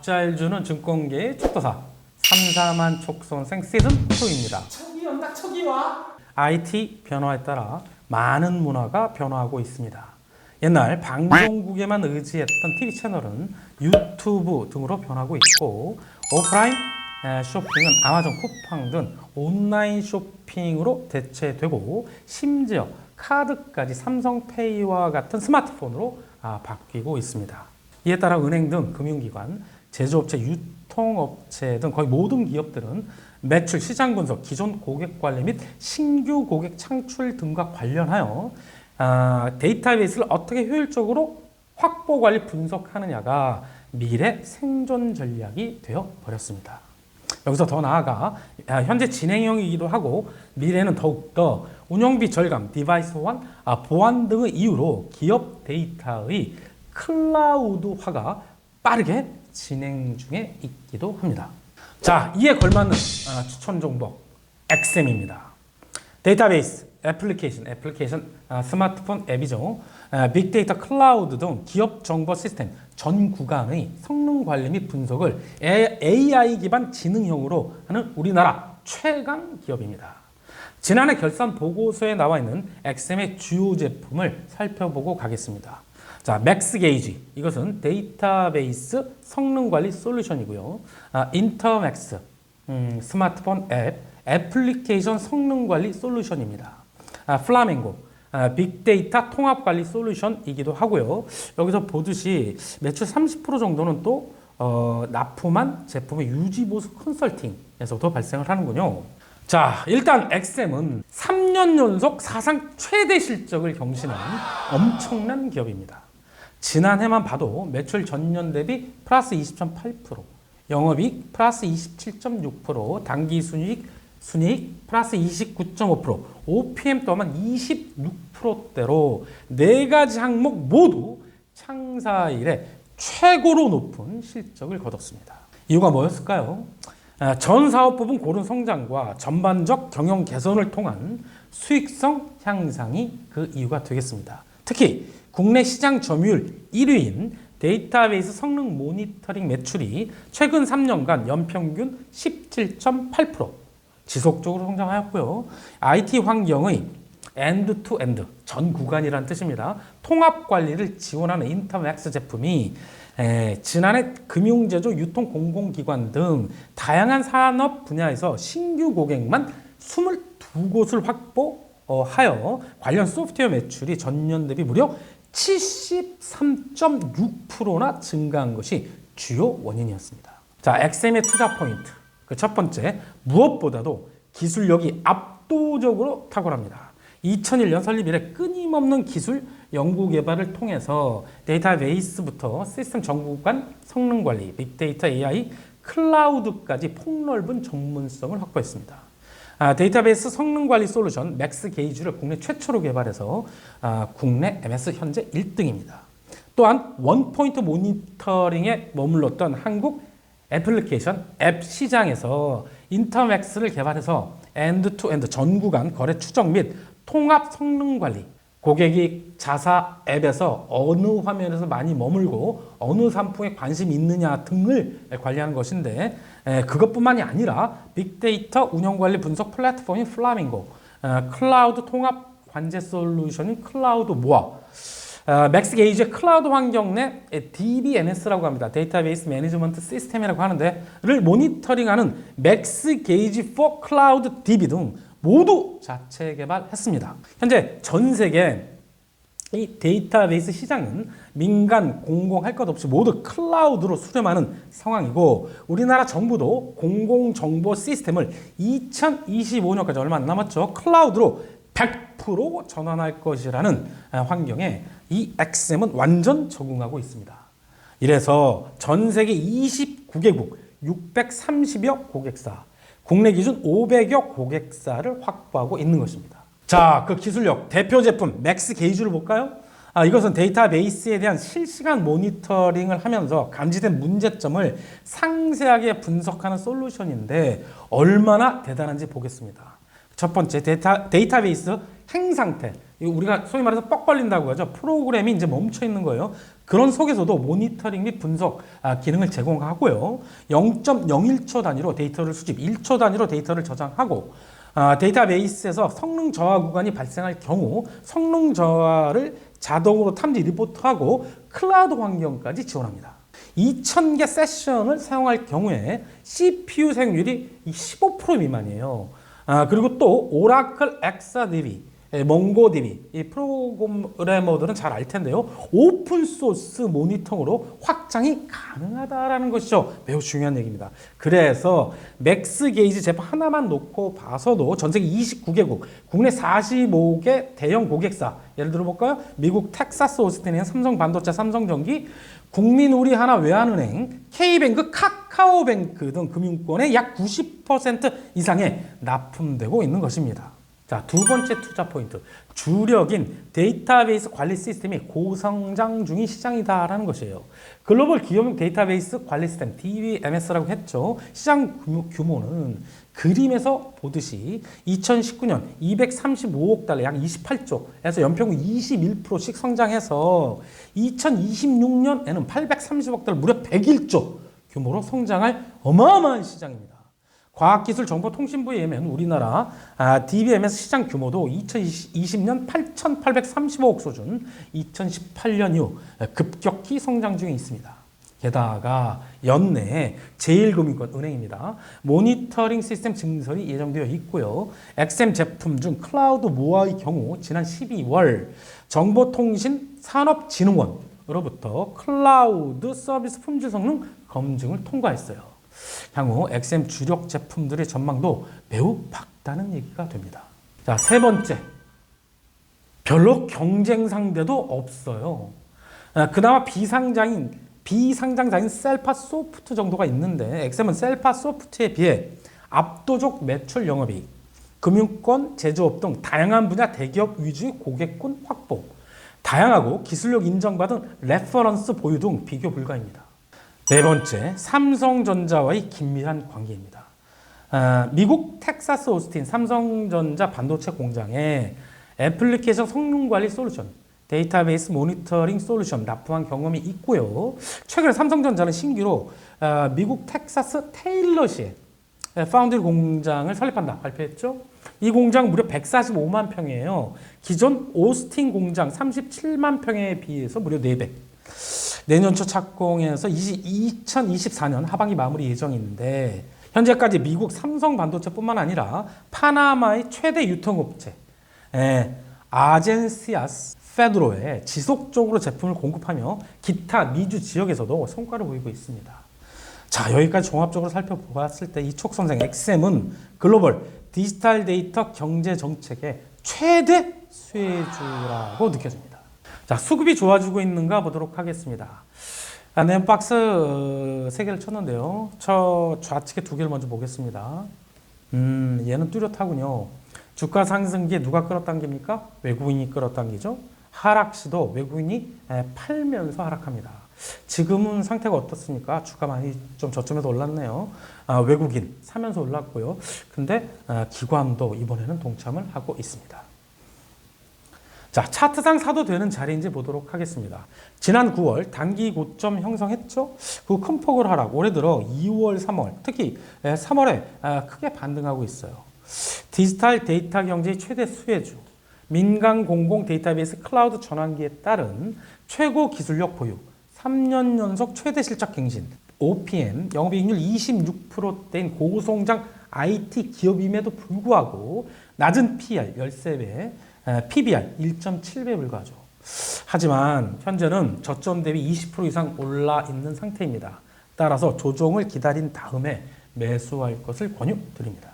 안녕하세요. 이렇게 그냥 밥잘 주는 증권계의 촉도사 삼삼한 촉선생 시즌 2입니다. 척이 온다 척이 와 IT 변화에 따라 많은 문화가 변화하고 있습니다. 옛날 방송국에만 의지했던 TV 채널은 유튜브 등으로 변하고 있고 오프라인 에, 쇼핑은 아마존 쿠팡 등 온라인 쇼핑으로 대체되고 심지어 카드까지 삼성페이와 같은 스마트폰으로 아, 바뀌고 있습니다. 이에 따라 은행 등 금융기관, 제조업체, 유통업체 등 거의 모든 기업들은 매출, 시장 분석, 기존 고객 관리 및 신규 고객 창출 등과 관련하여 아, 데이터베이스를 어떻게 효율적으로 확보 관리 분석하느냐가 미래 생존 전략이 되어 버렸습니다. 여기서 더 나아가 아, 현재 진행형이기도 하고 미래는 더욱더 운영비 절감, 디바이스 호환, 아, 보안 등의 이유로 기업 데이터의 클라우드화가 빠르게 진행 중에 있기도 합니다. 자, 이에 걸맞는 아, 추천 종목 엑셈입니다. 데이터베이스, 애플리케이션, 애플리케이션 아, 스마트폰 앱이죠. 아, 빅데이터 클라우드 등 기업 정보 시스템 전 구간의 성능 관리 및 분석을 AI 기반 지능형으로 하는 우리나라 최강 기업입니다. 지난해 결산 보고서에 나와 있는 엑셈의 주요 제품을 살펴보고 가겠습니다. 자, 맥스 게이지 이것은 데이터베이스 성능 관리 솔루션이고요. 아, 인터맥스 음, 스마트폰 앱 애플리케이션 성능 관리 솔루션입니다. 아, 플라밍고 아, 빅데이터 통합 관리 솔루션이기도 하고요. 여기서 보듯이 매출 30% 정도는 또 어, 납품한 제품의 유지 보수 컨설팅에서도 발생을 하는군요. 자, 일단 엑셈은 3년 연속 사상 최대 실적을 경신한 엄청난 기업입니다. 지난해만 봐도 매출 전년 대비 플러스 20.8%, 영업이익 플러스 27.6%, 당기 순이익 순이익 플러스 29.5%, OPM 또한 26%대로 네 가지 항목 모두 창사 이래 최고로 높은 실적을 거뒀습니다. 이유가 뭐였을까요? 아, 전 사업부분 고른 성장과 전반적 경영 개선을 통한 수익성 향상이 그 이유가 되겠습니다. 특히 국내 시장 점유율 1위인 데이터베이스 성능 모니터링 매출이 최근 3년간 연평균 17.8% 지속적으로 성장하였고요. IT 환경의 엔드 투 엔드 전 구간이라는 뜻입니다. 통합 관리를 지원하는 인터맥스 제품이 에, 지난해 금융제조, 유통, 공공기관 등 다양한 산업 분야에서 신규 고객만 22곳을 확보하여 관련 소프트웨어 매출이 전년 대비 무려 73.6%나 증가한 것이 주요 원인이었습니다. 자, 엑셈의 투자 포인트. 그 첫 번째, 무엇보다도 기술력이 압도적으로 탁월합니다. 2001년 설립 이래 끊임없는 기술 연구 개발을 통해서 데이터베이스부터 시스템 전구간 성능 관리, 빅데이터, AI, 클라우드까지 폭넓은 전문성을 확보했습니다. 아, 데이터베이스 성능 관리 솔루션 맥스 게이지를 국내 최초로 개발해서 아, 국내 MS 현재 1등입니다. 또한 원포인트 모니터링에 머물렀던 한국 애플리케이션 앱 시장에서 인터맥스를 개발해서 엔드 투 엔드 전 구간 거래 추적 및 통합 성능 관리 고객이 자사 앱에서 어느 화면에서 많이 머물고 어느 상품에 관심이 있느냐 등을 관리하는 것인데 에, 그것뿐만이 아니라 빅데이터 운영 관리 분석 플랫폼인 플라밍고 어, 클라우드 통합 관제 솔루션인 클라우드 모아 어, 맥스 게이지의 클라우드 환경 내 DBMS라고 합니다. 데이터베이스 매니지먼트 시스템이라고 하는데 를 모니터링하는 맥스 게이지 4 클라우드 DB 등 모두 자체 개발했습니다. 현재 전 세계 이 데이터베이스 시장은 민간, 공공 할 것 없이 모두 클라우드로 수렴하는 상황이고 우리나라 정부도 공공정보 시스템을 2025년까지 얼마 안 남았죠. 클라우드로 100% 전환할 것이라는 환경에 이 엑셈은 완전 적응하고 있습니다. 이래서 전 세계 29개국 630여 고객사, 국내 기준 500여 고객사를 확보하고 있는 것입니다. 자, 그 기술력 대표 제품 맥스 게이지를 볼까요? 아, 이것은 데이터베이스에 대한 실시간 모니터링을 하면서 감지된 문제점을 상세하게 분석하는 솔루션인데 얼마나 대단한지 보겠습니다. 첫 번째 데이터, 데이터베이스 행상태 우리가 소위 말해서 뻑 걸린다고 하죠. 프로그램이 이제 멈춰 있는 거예요. 그런 속에서도 모니터링 및 분석 아, 기능을 제공하고요. 0.01초 단위로 데이터를 수집, 1초 단위로 데이터를 저장하고 아, 데이터베이스에서 성능 저하 구간이 발생할 경우 성능 저하를 자동으로 탐지 리포트하고 클라우드 환경까지 지원합니다. 2000개 세션을 사용할 경우에 CPU 사용률이 15% 미만이에요. 아, 그리고 또 오라클 엑사DB, 예, 몽고DB 이 프로그래머들은 잘 알 텐데요. 오픈 소스 모니터로 확장이 가능하다라는 것이죠. 매우 중요한 얘기입니다. 그래서 맥스 게이지 제품 하나만 놓고 봐서도 전 세계 29개국, 국내 45개 대형 고객사 예를 들어 볼까요? 미국 텍사스 오스틴의 삼성 반도체, 삼성전기, 국민 우리 하나 외환은행, K뱅크, 카카오뱅크 등 금융권의 약 90% 이상에 납품되고 있는 것입니다. 자, 두 번째 투자 포인트. 주력인 데이터베이스 관리 시스템이 고성장 중인 시장이다라는 것이에요. 글로벌 기업용 데이터베이스 관리 시스템 DBMS라고 했죠. 시장 규모- 규모는 그림에서 보듯이 2019년 235억 달러 약 28조에서 연평균 21%씩 성장해서 2026년에는 830억 달러 무려 101조 규모로 성장할 어마어마한 시장입니다. 과학기술정보통신부에 의하면 우리나라 아, DBMS 시장 규모도 2020년 8,835억 수준, 2018년 이후 급격히 성장 중에 있습니다. 게다가 연내 제1금융권 은행입니다. 모니터링 시스템 증설이 예정되어 있고요. XM 제품 중 클라우드 모아의 경우 지난 12월 정보통신 산업진흥원으로부터 클라우드 서비스 품질 성능 검증을 통과했어요. 향후 XM 주력 제품들의 전망도 매우 밝다는 얘기가 됩니다. 자, 세 번째. 별로 경쟁 상대도 없어요. 아, 그나마 비상장인 비상장자인 셀파 소프트 정도가 있는데 엑셈은 셀파 소프트에 비해 압도적 매출 영업이익, 금융권, 제조업 등 다양한 분야 대기업 위주의 고객군 확보, 다양하고 기술력 인정받은 레퍼런스 보유 등 비교 불가입니다. 네 번째, 삼성전자와의 긴밀한 관계입니다. 아, 미국 텍사스 오스틴 삼성전자 반도체 공장에 애플리케이션 성능 관리 솔루션, 데이터베이스 모니터링 솔루션 납품한 경험이 있고요. 최근에 삼성전자는 신규로 아, 미국 텍사스 테일러시에 파운드리 공장을 설립한다 발표했죠. 이 공장 무려 145만 평이에요. 기존 오스틴 공장 37만 평에 비해서 무려 4배. 내년 초 착공해서 2024년 하반기 마무리 예정인데 현재까지 미국 삼성 반도체뿐만 아니라 파나마의 최대 유통업체 예, 아젠시아스 페드로에 지속적으로 제품을 공급하며 기타 미주 지역에서도 성과를 보이고 있습니다. 자 여기까지 종합적으로 살펴보았을 때 이 촉선생 XM은 글로벌 디지털 데이터 경제 정책의 최대 수혜주라고 느껴집니다. 자 수급이 좋아지고 있는가 보도록 하겠습니다. 아, 네박스 어, 세 개를 쳤는데요. 저 좌측에 두 개를 먼저 보겠습니다. 음 얘는 뚜렷하군요. 주가 상승기에 누가 끌어당깁니까? 외국인이 끌어당기죠. 하락 시도 외국인이 에, 팔면서 하락합니다. 지금은 상태가 어떻습니까? 주가 많이 좀 저점에서 올랐네요. 아, 외국인 사면서 올랐고요. 근데 아, 기관도 이번에는 동참을 하고 있습니다. 자, 차트상 사도 되는 자리인지 보도록 하겠습니다. 지난 9월 단기 고점 형성했죠? 그 큰 폭을 하락. 올해 들어 2월, 3월, 특히 3월에 크게 반등하고 있어요. 디지털 데이터 경제의 최대 수혜주, 민간 공공 데이터베이스 클라우드 전환기에 따른 최고 기술력 보유, 3년 연속 최대 실적 갱신, OPM 영업이익률 26%대인 고성장 IT 기업임에도 불구하고 낮은 PR 13배, PBR 1.7배 불과하죠. 하지만 현재는 저점 대비 20% 이상 올라 있는 상태입니다. 따라서 조정을 기다린 다음에 매수할 것을 권유드립니다.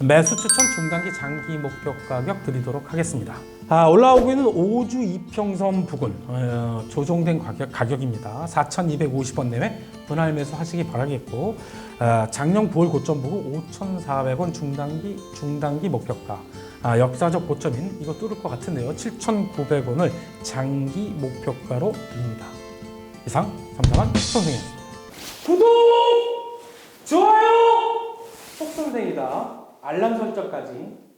매수 추천 중단기 장기 목표 가격 드리도록 하겠습니다. 아, 올라오고 있는 5주 이평선 부근 어, 조정된 가격, 가격입니다. 4,250원 내외 분할 매수 하시기 바라겠고 어, 작년 9월 고점 보고 5,400원 중단기 중단기 목표가 아, 역사적 고점인 이거 뚫을 것 같은데요. 7,900원을 장기 목표가로 드립니다. 이상 삼성한 선생이었습니다. 구독 좋아요 속선생이다. 알람 설정까지